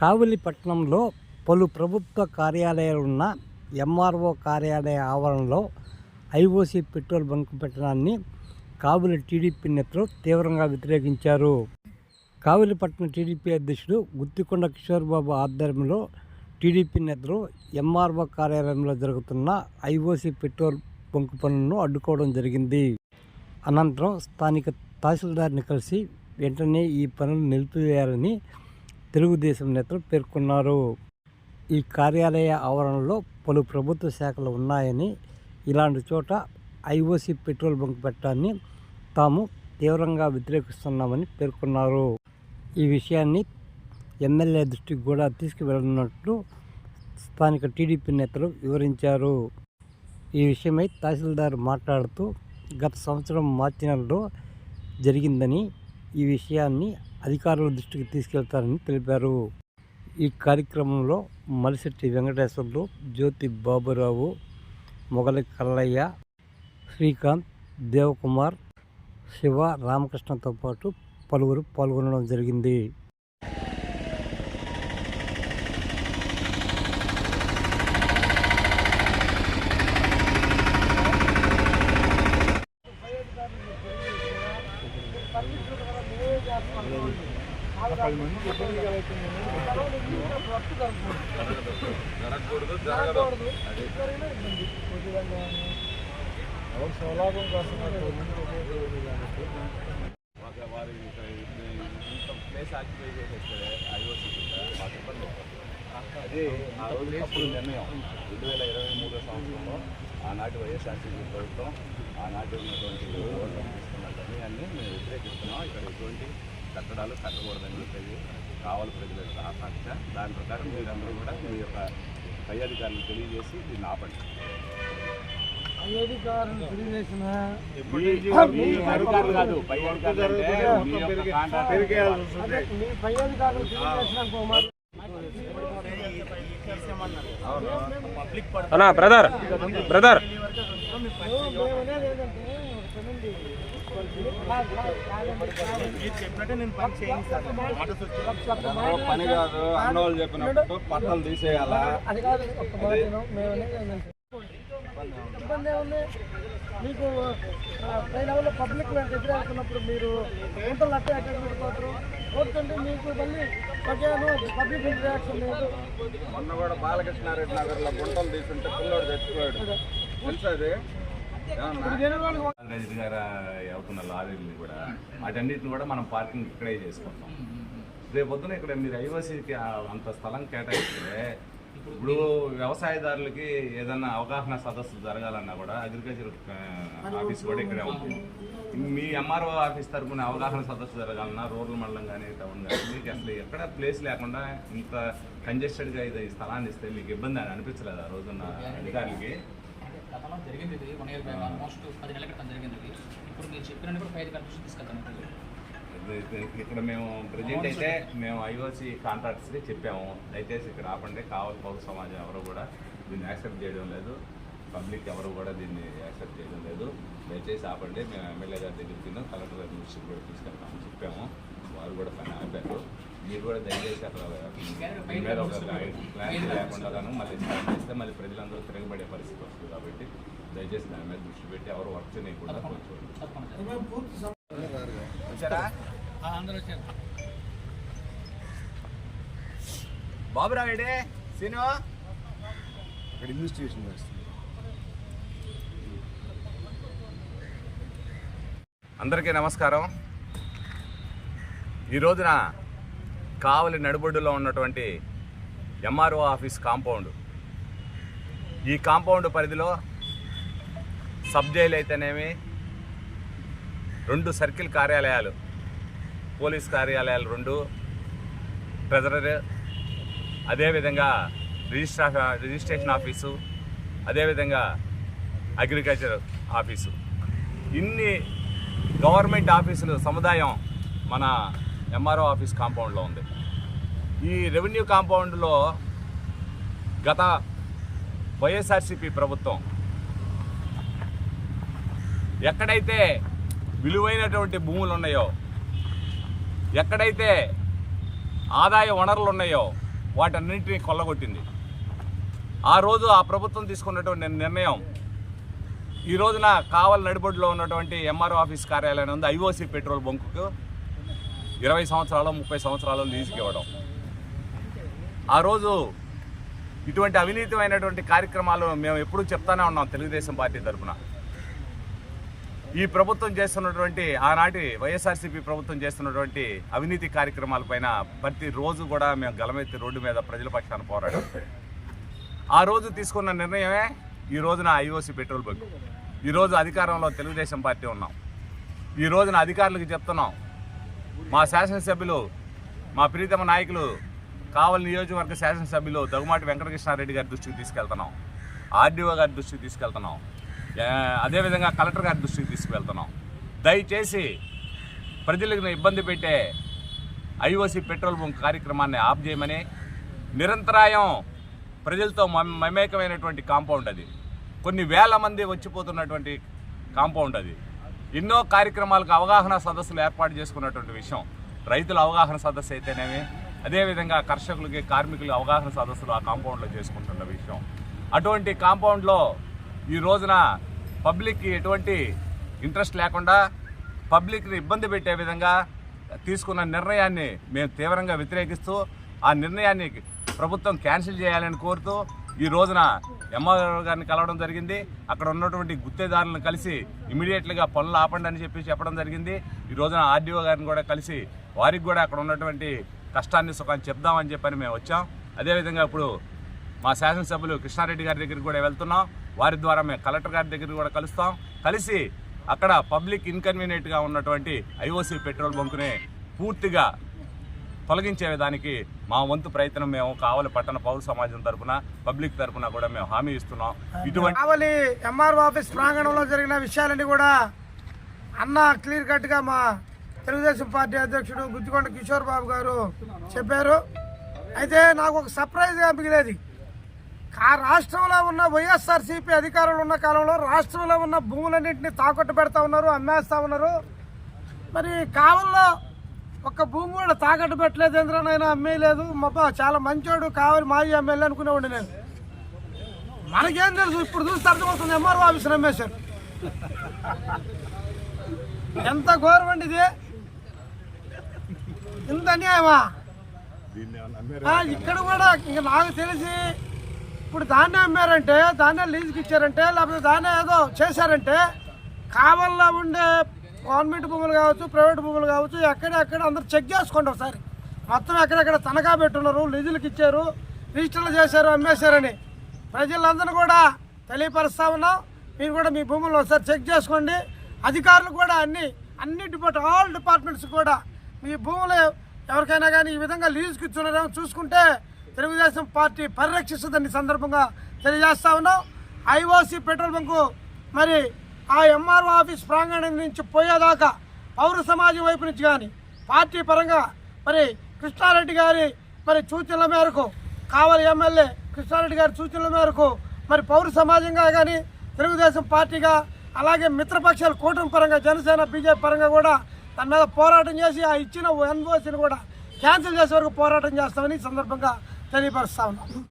కావలిపట్నంలో పలు ప్రభుత్వ కార్యాలయాలున్న ఎంఆర్ఓ కార్యాలయ ఆవరణలో ఐఓసీ పెట్రోల్ బంక్ పెట్టడాన్ని కావలి టీడీపీ నేతలు తీవ్రంగా వ్యతిరేకించారు. కావలిపట్నం టీడీపీ అధ్యక్షుడు గుత్తికొండ కిషోర్ బాబు ఆధ్వర్యంలో టీడీపీ నేతలు ఎంఆర్ఓ కార్యాలయంలో జరుగుతున్న ఐఓసీ పెట్రోల్ బంక్ పనులను అడ్డుకోవడం జరిగింది. అనంతరం స్థానిక తహసీల్దార్ని కలిసి వెంటనే ఈ పనులు నిలిపివేయాలని తెలుగుదేశం నేతలు పేర్కొన్నారు. ఈ కార్యాలయ ఆవరణలో పలు ప్రభుత్వ శాఖలు ఉన్నాయని ఇలాంటి చోట ఐఓసీ పెట్రోల్ బంక్ పెట్టడాన్ని తాము తీవ్రంగా వ్యతిరేకిస్తున్నామని పేర్కొన్నారు. ఈ విషయాన్ని ఎమ్మెల్యే దృష్టికి కూడా తీసుకువెళ్ళనున్నట్లు స్థానిక టీడీపీ నేతలు వివరించారు. ఈ విషయమై తహసీల్దార్ మాట్లాడుతూ గత సంవత్సరం మార్చి నెలలో జరిగిందని ఈ విషయాన్ని అధికారుల దృష్టికి తీసుకెళ్తారని తెలిపారు. ఈ కార్యక్రమంలో మలిశెట్టి వెంకటేశ్వర్లు జ్యోతి బాబురావు మొగలి కల్లయ్య శ్రీకాంత్ దేవకుమార్ శివ రామకృష్ణతో పాటు పలువురు పాల్గొనడం జరిగింది. స్వలాభం కోసం మాకు వారి ఇంత ప్లేస్ ఆక్యుపై చేసేస్తే ఐఓసీ మాకు ఇబ్బంది అది ఆ రోజు అప్పుడు నిర్ణయం. రెండు వేల ఇరవై మూడో సంవత్సరంలో ఆనాటి వైఎస్ఆర్సీపీ ప్రభుత్వం ఆనాటి ఉన్నటువంటి ఓట్లు తీసుకున్న నిర్ణయాన్ని మేము వ్యతిరేకిస్తున్నాం. ఇక్కడ ఎటువంటి కట్టడాలు కట్టకూడదని చెప్పేది కావాలి ప్రజలకు ఆకాంక్ష. దాని ప్రకారం మీరందరూ కూడా మీ యొక్క పై అధికారులు తెలియజేసి దీన్ని ఆపండి. అధికారులు కాదు పై అంటే యొక్క కాంట్రాక్ట్ అదే మీ పై అధికారులు తెలియజేసిన ఇంకో మాట అన్నా బ్రదర్ బ్రదర్ మేము అనేది ఏంటంటే ఒక పనుంది. పని కాదు అన్న వాళ్ళు చెప్పినప్పుడు పట్టలు తీసేయాల ఇబ్బంది ఏముంది మీకు ట్రైన్ పై లెవెల్లో పబ్లిక్ ఎదురవుతున్నప్పుడు మీరు గుంటలు అట్టే అటెండ్ పెట్టుకోవచ్చు కోరుతుంటే మీకు మళ్ళీ ఒకేను పబ్లిక్ ఇంటరాక్షన్ లేదు మొన్న కూడా బాలకృష్ణారెడ్డి నగర్లో గుంటలు తీసుంటే పిల్లోడు తెచ్చుకోడు తెలుసు అది గారు అవుతున్న లారీలు కూడా వాటన్నిటిని కూడా మనం పార్కింగ్ ఇక్కడే చేసుకుంటాం. రేపు పొద్దున ఇక్కడ మీరు ఐఓసీకి అంత స్థలం కేటాయిస్తే ఇప్పుడు వ్యవసాయదారులకి ఏదైనా అవగాహన సదస్సు జరగాలన్నా కూడా అగ్రికల్చర్ ఆఫీస్ కూడా ఇక్కడే ఉంటుంది. మీ ఎంఆర్ఓ ఆఫీస్ తరఫున అవగాహన సదస్సు జరగాలన్నా రూరల్ మండలం కానీ టౌన్ కానీ మీకు అసలు ఎక్కడ ప్లేస్ లేకుండా ఇంత కంజెస్టెడ్గా ఇది ఈ స్థలాన్ని ఇస్తే మీకు ఇబ్బంది అని అనిపించలేదు ఆ రోజున్న అధికారులకి? గతంలో జరిగింది ఇది. వన్ ఇయర్ బ్యాక్ ఆల్మోస్ట్ పది నెలల క్రితం జరిగింది ఇది. ఇప్పుడు మీరు చెప్పినట్టు కూడా పై కన్ఫ్యూషన్ తీసుకెళ్తాను ఇక్కడ మేము ప్రజెంట్ అయితే మేము ఐఓసి కాంట్రాక్ట్స్కి చెప్పాము. దయచేసి ఇక్కడ ఆపండి. కావాలి పౌర సమాజం ఎవరు కూడా దీన్ని యాక్సెప్ట్ చేయడం లేదు. పబ్లిక్ ఎవరు కూడా దీన్ని యాక్సెప్ట్ చేయడం లేదు. దయచేసి ఆపండి. మేము ఎమ్మెల్యే గారి దగ్గరికి కలెక్టర్ గారి దృష్టికి కూడా తీసుకెళ్తామని చెప్పాము. వారు కూడా పని ఆపారు. మీరు కూడా దయచేసి అక్కడ మీద ఒక క్లారిటీ లేకుండా గాను మళ్ళీ స్టార్ట్ చేస్తే మళ్ళీ ప్రజలందరూ తిరగబడే పరిస్థితి వస్తుంది కాబట్టి దయచేసి దాని మీద దృష్టి పెట్టి ఎవరు వర్క్ చేయకుండా కొంచెం. వచ్చారా? ఆ, అందరూ వచ్చారు. బాబురావు ఏడే? సీను? అక్కడ ఇన్వెస్టిగేషన్ చేస్తుంది అందరికీ నమస్కారం. ఈ రోజున కావలి నడిబొడ్డులో ఉన్నటువంటి ఎంఆర్ఓ ఆఫీస్ కాంపౌండ్. ఈ కాంపౌండ్ పరిధిలో సబ్ జైలు అయితేనేమి రెండు సర్కిల్ కార్యాలయాలు పోలీస్ కార్యాలయాలు రెండు ట్రెజరర్ అదేవిధంగా రిజిస్ట్రా రిజిస్ట్రేషన్ ఆఫీసు అదేవిధంగా అగ్రికల్చర్ ఆఫీసు. ఇన్ని గవర్నమెంట్ ఆఫీసులు సముదాయం మన ఎంఆర్ఓ ఆఫీస్ కాంపౌండ్లో ఉంది. ఈ రెవెన్యూ కాంపౌండ్లో గత వైఎస్ఆర్సిపి ప్రభుత్వం ఎక్కడైతే విలువైనటువంటి భూములు ఉన్నాయో ఎక్కడైతే ఆదాయ వనరులు ఉన్నాయో వాటన్నింటినీ కొల్లగొట్టింది. ఆ రోజు ఆ ప్రభుత్వం తీసుకున్నటువంటి నిర్ణయం ఈ రోజున కావల్ నడిబొడ్డులో ఉన్నటువంటి ఎంఆర్ఓ ఆఫీస్ కార్యాలయం ఉంది ఐఓసి పెట్రోల్ బంకుకు ఇరవై సంవత్సరాలు ముప్పై సంవత్సరాలు లీజుకి ఇవ్వడం ఆ రోజు ఇటువంటి అవినీతమైనటువంటి కార్యక్రమాలు మేము ఎప్పుడూ చెప్తానే ఉన్నాం తెలుగుదేశం పార్టీ తరఫున ఈ ప్రభుత్వం చేస్తున్నటువంటి ఆనాటి వైఎస్ఆర్సీపీ ప్రభుత్వం చేస్తున్నటువంటి అవినీతి కార్యక్రమాలపైన ప్రతి రోజు కూడా మేము గలమెత్తి రోడ్డు మీద ప్రజల పక్షాన పోరాడాం. ఆ రోజు తీసుకున్న నిర్ణయమే ఈ రోజున ఐఓసి పెట్రోల్ బంక్. ఈరోజు అధికారంలో తెలుగుదేశం పార్టీ ఉన్నాం. ఈ రోజున అధికారులకు చెప్తున్నాం మా శాసనసభ్యులు మా ప్రీతమ నాయకులు కావలి నియోజకవర్గ శాసనసభ్యులు దగ్గుమాటి వెంకటకృష్ణారెడ్డి గారి దృష్టికి తీసుకెళ్తున్నాం. ఆర్డీఓ గారి దృష్టికి తీసుకెళ్తున్నాం. అదేవిధంగా కలెక్టర్ గారి దృష్టికి తీసుకువెళ్తున్నాం దయచేసి ప్రజలకు ఇబ్బంది పెట్టే ఐఓసి పెట్రోల్ బంక్ కార్యక్రమాన్ని ఆఫ్ చేయమని నిరంతరాయం ప్రజలతో మమేకమైనటువంటి కాంపౌండ్ అది. కొన్ని వేల మంది వచ్చిపోతున్నటువంటి కాంపౌండ్ అది. ఎన్నో కార్యక్రమాలకు అవగాహన సదస్సులు ఏర్పాటు చేసుకున్నటువంటి విషయం. రైతుల అవగాహన సదస్సు అయితేనేమి అదేవిధంగా కర్షకులకి కార్మికులు అవగాహన సదస్సులు ఆ కాంపౌండ్లో చేసుకుంటున్న విషయం. అటువంటి కాంపౌండ్లో ఈ రోజున పబ్లిక్కి ఎటువంటి ఇంట్రెస్ట్ లేకుండా పబ్లిక్ని ఇబ్బంది పెట్టే విధంగా తీసుకున్న నిర్ణయాన్ని మేము తీవ్రంగా వ్యతిరేకిస్తూ ఆ నిర్ణయాన్ని ప్రభుత్వం క్యాన్సిల్ చేయాలని కోరుతూ ఈ రోజున ఎంఆర్ఓ గారిని కలవడం జరిగింది. అక్కడ ఉన్నటువంటి గుత్తేదారులను కలిసి ఇమీడియట్గా పనులు ఆపండి అని చెప్పి చెప్పడం జరిగింది. ఈ రోజున ఆర్డీఓ గారిని కూడా కలిసి వారికి కూడా అక్కడ ఉన్నటువంటి కష్టాన్ని సుఖాన్ని చెప్దామని చెప్పని మేము వచ్చాం. అదేవిధంగా ఇప్పుడు మా శాసనసభ్యులు కృష్ణారెడ్డి గారి దగ్గరికి కూడా వెళ్తున్నాం. వారి ద్వారా మేము కలెక్టర్ గారి దగ్గరికి కూడా కలుస్తాం. కలిసి అక్కడ పబ్లిక్ ఇన్కన్వీనియంట్గా ఉన్నటువంటి ఐఓసి పెట్రోల్ బంకుని పూర్తిగా తొలగించే విధానికి మా వంతు ప్రయత్నం మేము కావలి పట్టణ పౌర సమాజం తరపున పబ్లిక్ తరపున కూడా మేము హామీ ఇస్తున్నాం. ఇటువంటి కావలి ఎంఆర్ఓ ఆఫీస్ ప్రాంగణంలో జరిగిన విషయాలన్నీ కూడా అన్న క్లియర్ కట్గా మా తెలుగుదేశం పార్టీ అధ్యక్షుడు గుత్తికొండ కిషోర్ బాబు గారు చెప్పారు. అయితే నాకు ఒక సర్ప్రైజ్గా మిగిలేది. ఆ రాష్ట్రంలో ఉన్న వైఎస్ఆర్సీపీ అధికారులు ఉన్న కాలంలో రాష్ట్రంలో ఉన్న భూములన్నింటినీ తాకట్టు పెడతా ఉన్నారు అమ్మేస్తా ఉన్నారు. మరి కావల్లో ఒక్క భూమి కూడా తాకట్టు పెట్టలేదు ఎందులోనైనా అమ్మేయలేదు మబ్బా చాలా మంచోడు కావాలి మాజీ ఎమ్మెల్యే అనుకునేవాడిని నేను. మనకేం తెలుసు? ఇప్పుడు చూస్తే అర్థమవుతుంది ఎంఆర్ఓ ఆఫీస్ రమేశారు ఎంత అండి ఇది? ఇంత అన్యాయమా? ఇక్కడ కూడా ఇంక నాకు తెలిసి ఇప్పుడు దాన్నే అమ్మారంటే దాన్నే లీజుకి ఇచ్చారంటే లేకపోతే దాన్నే ఏదో చేశారంటే కావల్లో ఉండే గవర్నమెంట్ భూములు కావచ్చు ప్రైవేట్ భూములు కావచ్చు ఎక్కడెక్కడ అందరూ చెక్ చేసుకోండి ఒకసారి. మొత్తం ఎక్కడెక్కడ తనఖా పెట్టున్నారు లీజులకు ఇచ్చారు రిజిస్టర్లు చేశారు అమ్మేశారని. ప్రజలందరూ కూడా తెలియపరుస్తా ఉన్నాం. మీరు కూడా మీ భూములను ఒకసారి చెక్ చేసుకోండి. అధికారులు కూడా అన్ని అన్ని డిపార్ట్ ఆల్ డిపార్ట్మెంట్స్ కూడా మీ భూములు ఎవరికైనా కానీ ఈ విధంగా లీజుకి ఇచ్చున్నారేమో చూసుకుంటే తెలుగుదేశం పార్టీ పరిరక్షిస్తుందని సందర్భంగా తెలియజేస్తా ఉన్నాం. ఐఓసి పెట్రోల్ బంకు మరి ఆ ఎంఆర్ఓ ఆఫీస్ ప్రాంగణం నుంచి పోయేదాకా పౌర సమాజం వైపు నుంచి కానీ పార్టీ పరంగా మరి కృష్ణారెడ్డి గారి మరి సూచనల మేరకు కావలి ఎమ్మెల్యే కృష్ణారెడ్డి గారి సూచనల మేరకు మరి పౌర సమాజంగా కానీ తెలుగుదేశం పార్టీగా అలాగే మిత్రపక్షాల కూటమి పరంగా జనసేన బీజేపీ పరంగా కూడా దాని మీద పోరాటం చేసి ఆ ఇచ్చిన ఎన్ఓసిని కూడా క్యాన్సిల్ చేసే వరకు పోరాటం చేస్తామని సందర్భంగా తెలియపరుస్తా ఉన్నాం.